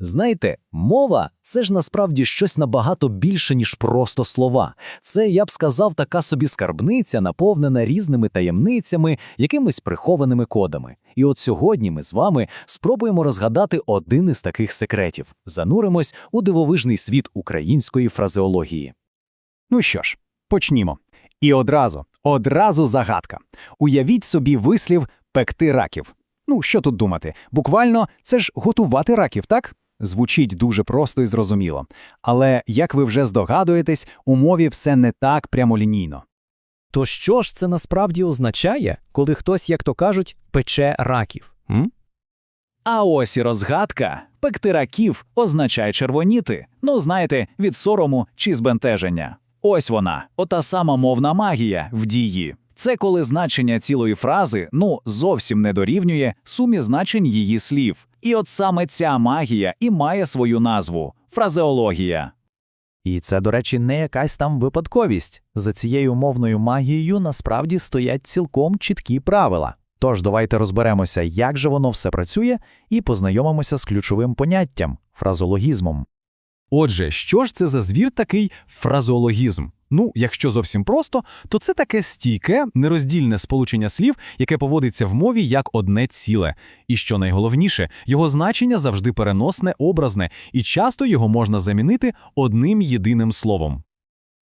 Знаєте, мова це ж насправді щось набагато більше, ніж просто слова. Це, я б сказав, така собі скарбниця, наповнена різними таємницями, якимись прихованими кодами. І от сьогодні ми з вами спробуємо розгадати один із таких секретів. Зануримось у дивовижний світ української фразеології. Ну що ж, почнімо. І одразу, одразу загадка. Уявіть собі вислів пекти раків. Ну, що тут думати? Буквально це ж готувати раків, так? Звучить дуже просто і зрозуміло. Але, як ви вже здогадуєтесь, у мові все не так прямолінійно. То що ж це насправді означає, коли хтось, як то кажуть, пече раків? М? А ось і розгадка. Пекти раків означає червоніти. Ну, знаєте, від сорому чи збентеження. Ось вона, ота сама мовна магія в дії. Це коли значення цілої фрази ну зовсім не дорівнює сумі значень її слів. І от саме ця магія і має свою назву фразеологія. І це, до речі, не якась там випадковість. За цією мовною магією насправді стоять цілком чіткі правила. Тож давайте розберемося, як же воно все працює, і познайомимося з ключовим поняттям фразологізмом. Отже, що ж це за звір такий фразеологізм? Ну, якщо зовсім просто, то це таке стійке, нероздільне сполучення слів, яке поводиться в мові як одне ціле. І що найголовніше, його значення завжди переносне, образне, і часто його можна замінити одним єдиним словом.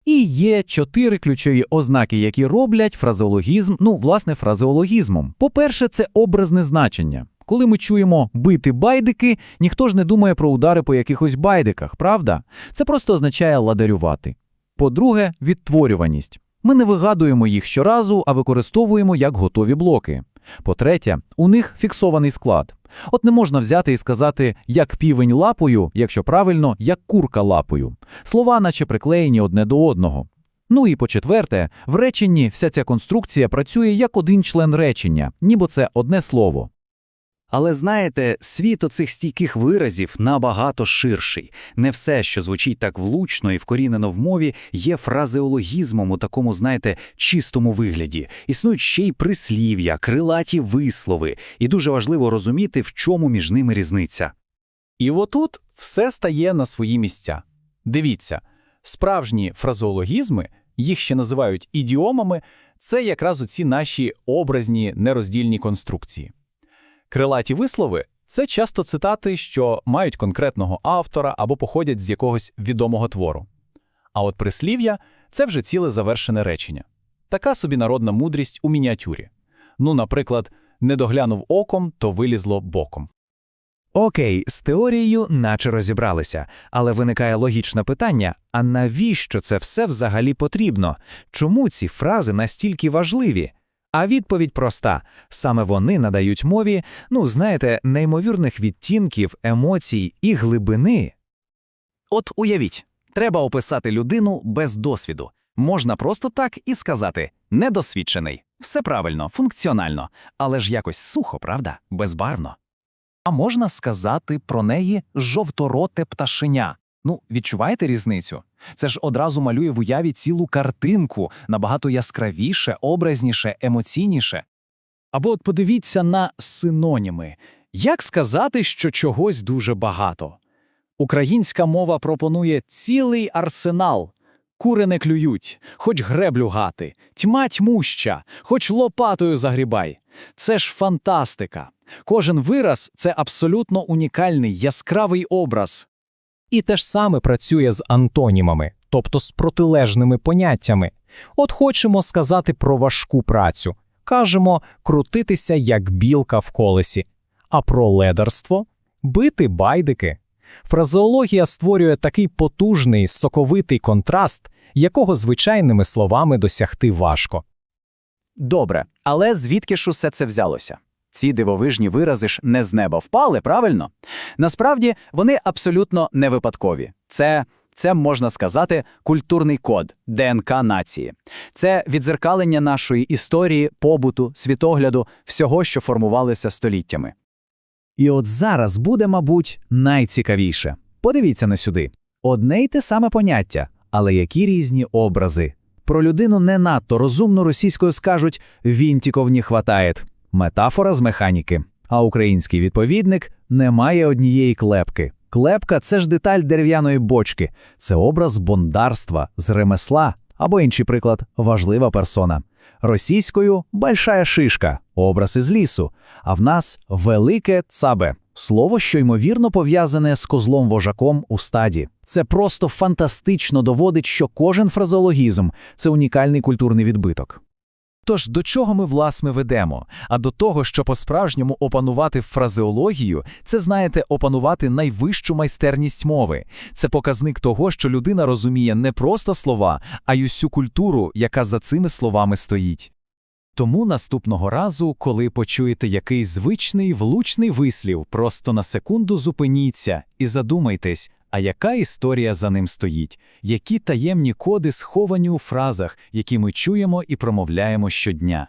І є чотири ключові ознаки, які роблять фразеологізм, ну, власне, фразеологізмом. По-перше, це образне значення. Коли ми чуємо бити байдики, ніхто ж не думає про удари по якихось байдиках, правда? Це просто означає ладарювати. По-друге, відтворюваність. Ми не вигадуємо їх щоразу, а використовуємо як готові блоки. По-третє, у них фіксований склад. От не можна взяти і сказати як півень лапою, якщо правильно, як курка лапою. Слова наче приклеєні одне до одного. Ну і по-четверте, в реченні вся ця конструкція працює як один член речення, ніби це одне слово. Але знаєте, світ оцих стійких виразів набагато ширший. Не все, що звучить так влучно і вкорінено в мові, є фразеологізмом у такому, знаєте, чистому вигляді. Існують ще й прислів'я, крилаті вислови, і дуже важливо розуміти, в чому між ними різниця. І отут все стає на свої місця. Дивіться, справжні фразеологізми, їх ще називають ідіомами, це якраз оці наші образні нероздільні конструкції. Крилаті вислови це часто цитати, що мають конкретного автора або походять з якогось відомого твору. А от прислів'я це вже ціле завершене речення. Така собі народна мудрість у мініатюрі. Ну, наприклад, не доглянув оком, то вилізло боком. Окей, з теорією наче розібралися, але виникає логічне питання: а навіщо це все взагалі потрібно? Чому ці фрази настільки важливі? А відповідь проста: саме вони надають мові, ну знаєте, неймовірних відтінків, емоцій і глибини. От уявіть, треба описати людину без досвіду. Можна просто так і сказати недосвідчений. Все правильно, функціонально, але ж якось сухо, правда, безбарвно. А можна сказати про неї жовтороте пташеня. Ну, відчуваєте різницю? Це ж одразу малює в уяві цілу картинку, набагато яскравіше, образніше, емоційніше. Або от подивіться на синоніми. Як сказати, що чогось дуже багато? Українська мова пропонує цілий арсенал. Кури не клюють, хоч греблю гати, тьма тьмуща, хоч лопатою загрібай. Це ж фантастика. Кожен вираз це абсолютно унікальний, яскравий образ. І те ж саме працює з антонімами, тобто з протилежними поняттями. От хочемо сказати про важку працю, кажемо крутитися як білка в колесі, а про ледарство бити байдики. Фразеологія створює такий потужний, соковитий контраст, якого звичайними словами досягти важко. Добре, але звідки ж усе це взялося? Ці дивовижні вирази ж не з неба впали, правильно? Насправді вони абсолютно не випадкові. Це, це можна сказати, культурний код ДНК нації. Це відзеркалення нашої історії, побуту, світогляду, всього, що формувалося століттями. І от зараз буде, мабуть, найцікавіше. Подивіться на сюди. Одне й те саме поняття, але які різні образи. Про людину не надто розумно російською скажуть «вінтіков не хватає» метафора з механіки. А український відповідник не має однієї клепки. Клепка це ж деталь дерев'яної бочки, це образ бондарства, з ремесла, або інший приклад важлива персона. Російською большая шишка, образ із лісу, а в нас велике цабе. Слово, що ймовірно пов'язане з козлом вожаком у стаді. Це просто фантастично доводить, що кожен фразеологізм це унікальний культурний відбиток. Тож до чого ми власне ведемо? А до того, що по-справжньому опанувати фразеологію, це знаєте, опанувати найвищу майстерність мови. Це показник того, що людина розуміє не просто слова, а й усю культуру, яка за цими словами стоїть. Тому наступного разу, коли почуєте якийсь звичний влучний вислів, просто на секунду зупиніться і задумайтесь, а яка історія за ним стоїть, які таємні коди сховані у фразах, які ми чуємо і промовляємо щодня.